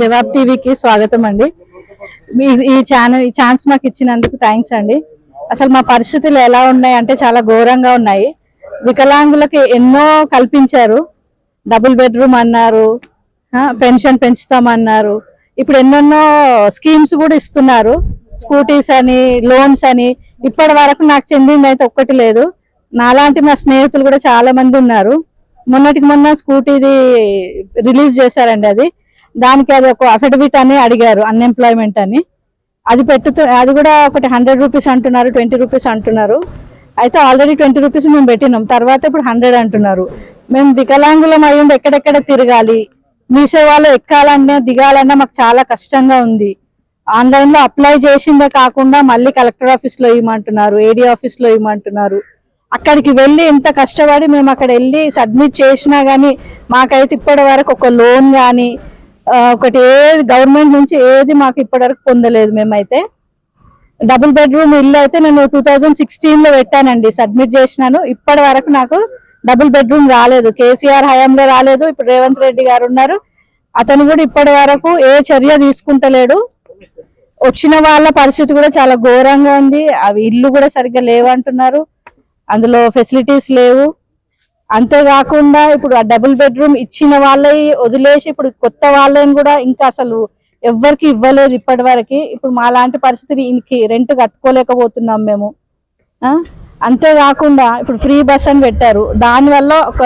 జవాబ్ టీవీకి స్వాగతం అండి. మీ ఈ ఛానల్ ఈ ఛాన్స్ మాకు ఇచ్చినందుకు థ్యాంక్స్ అండి. అసలు మా పరిస్థితులు ఎలా ఉన్నాయి అంటే చాలా ఘోరంగా ఉన్నాయి. వికలాంగులకి ఎన్నో కల్పించారు. డబుల్ బెడ్రూమ్ అన్నారు పెన్షన్ పెంచుతామన్నారు. ఇప్పుడు ఎన్నెన్నో స్కీమ్స్ కూడా ఇస్తున్నారు. స్కూటీస్ అని లోన్స్ అని. ఇప్పటి వరకు నాకు చెందింది అయితే ఒక్కటి లేదు. నాలాంటి మా స్నేహితులు కూడా చాలా మంది ఉన్నారు. మొన్నటికి మొన్న స్కూటీది రిలీజ్ చేశారండి అది. దానికి అది ఒక అఫిడవిట్ అని అడిగారు అన్ఎంప్లాయ్మెంట్ అని. అది పెట్టుతూ అది కూడా ఒకటి హండ్రెడ్ రూపీస్ అంటున్నారు ట్వంటీ రూపీస్ అంటున్నారు. అయితే ఆల్రెడీ ట్వంటీ రూపీస్ మేము పెట్టినాం తర్వాత ఇప్పుడు హండ్రెడ్ అంటున్నారు. మేము వికలాంగులం అయ్యింది ఎక్కడెక్కడ తిరగాలి? మీసే వాళ్ళు ఎక్కాలన్నా దిగాలన్నా మాకు చాలా కష్టంగా ఉంది. ఆన్లైన్లో అప్లై చేసిందే కాకుండా మళ్ళీ కలెక్టర్ ఆఫీస్లో ఇవ్వమంటున్నారు ఏడీ ఆఫీస్లో ఇవ్వమంటున్నారు. అక్కడికి వెళ్ళి ఇంత కష్టపడి మేము అక్కడ వెళ్ళి సబ్మిట్ చేసినా గానీ మాకైతే ఇప్పటి వరకు ఒక లోన్ కానీ ఒకటి ఏది గవర్నమెంట్ నుంచి ఏది మాకు ఇప్పటి వరకు పొందలేదు మేమైతే. డబుల్ బెడ్రూమ్ ఇల్లు అయితే నేను టూ థౌజండ్ సిక్స్టీన్లో పెట్టానండి సబ్మిట్ చేసినాను. ఇప్పటి వరకు నాకు డబుల్ బెడ్రూమ్ రాలేదు. కేసీఆర్ హయాంలో రాలేదు. ఇప్పుడు రేవంత్ రెడ్డి గారు ఉన్నారు. అతను కూడా ఇప్పటి వరకు ఏ చర్య తీసుకుంటలేడు. వచ్చిన వాళ్ళ పరిస్థితి కూడా చాలా ఘోరంగా ఉంది. అవి ఇల్లు కూడా సరిగ్గా లేవంటున్నారు. అందులో ఫెసిలిటీస్ లేవు. అంతేకాకుండా ఇప్పుడు ఆ డబుల్ బెడ్రూమ్ ఇచ్చిన వాళ్ళే వదిలేసి ఇప్పుడు కొత్త వాళ్ళని కూడా ఇంకా అసలు ఎవ్వరికి ఇవ్వలేదు ఇప్పటి వరకు. ఇప్పుడు మా లాంటి పరిస్థితి ఇంకి రెంట్ కట్టుకోలేకపోతున్నాం మేము. అంతేకాకుండా ఇప్పుడు ఫ్రీ బస్ అని పెట్టారు. దానివల్ల ఒక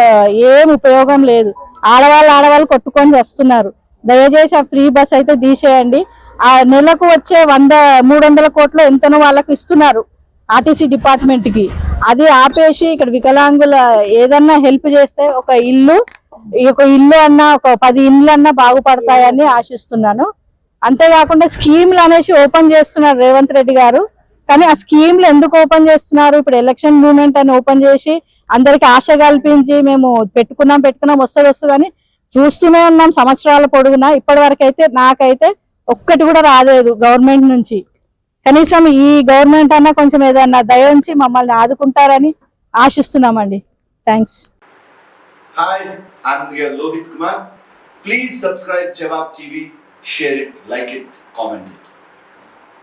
ఏం ఉపయోగం లేదు. ఆడవాళ్ళు ఆడవాళ్ళు కొట్టుకొని వస్తున్నారు. దయచేసి ఆ ఫ్రీ బస్ అయితే తీసేయండి. ఆ నెలకు వచ్చే వంద మూడు వందల కోట్లు ఎంతనో వాళ్ళకి ఇస్తున్నారు. ఆర్టీసీ డిపార్ట్మెంట్కి అది ఆపేసి ఇక్కడ వికలాంగుల ఏదన్నా హెల్ప్ చేస్తే ఒక ఇల్లు ఈ ఒక ఇల్లు అన్నా ఒక పది ఇండ్లు అన్నా బాగుపడతాయని ఆశిస్తున్నాను. అంతేకాకుండా స్కీమ్లు అనేసి ఓపెన్ చేస్తున్నారు రేవంత్ రెడ్డి గారు. కానీ ఆ స్కీమ్లు ఎందుకు ఓపెన్ చేస్తున్నారు? ఇప్పుడు ఎలక్షన్ మూమెంట్ అని ఓపెన్ చేసి అందరికి ఆశ కల్పించి మేము పెట్టుకున్నాం పెట్టుకున్నాం వస్తుంది వస్తుందని చూస్తూనే ఉన్నాం సంవత్సరాల పొడుగునా. ఇప్పటి వరకు అయితే నాకైతే ఒక్కటి కూడా రాలేదు గవర్నమెంట్ నుంచి. కనీసం ఈ గవర్నమెంట్ అన్నా కొంచెం ఏదన్నా దయ ఉంచి మమ్మల్ని ఆదుకుంటారని ఆశిస్తున్నామండి. Thanks hi Lohit Kumar please subscribe Jawab TV share it like it comment it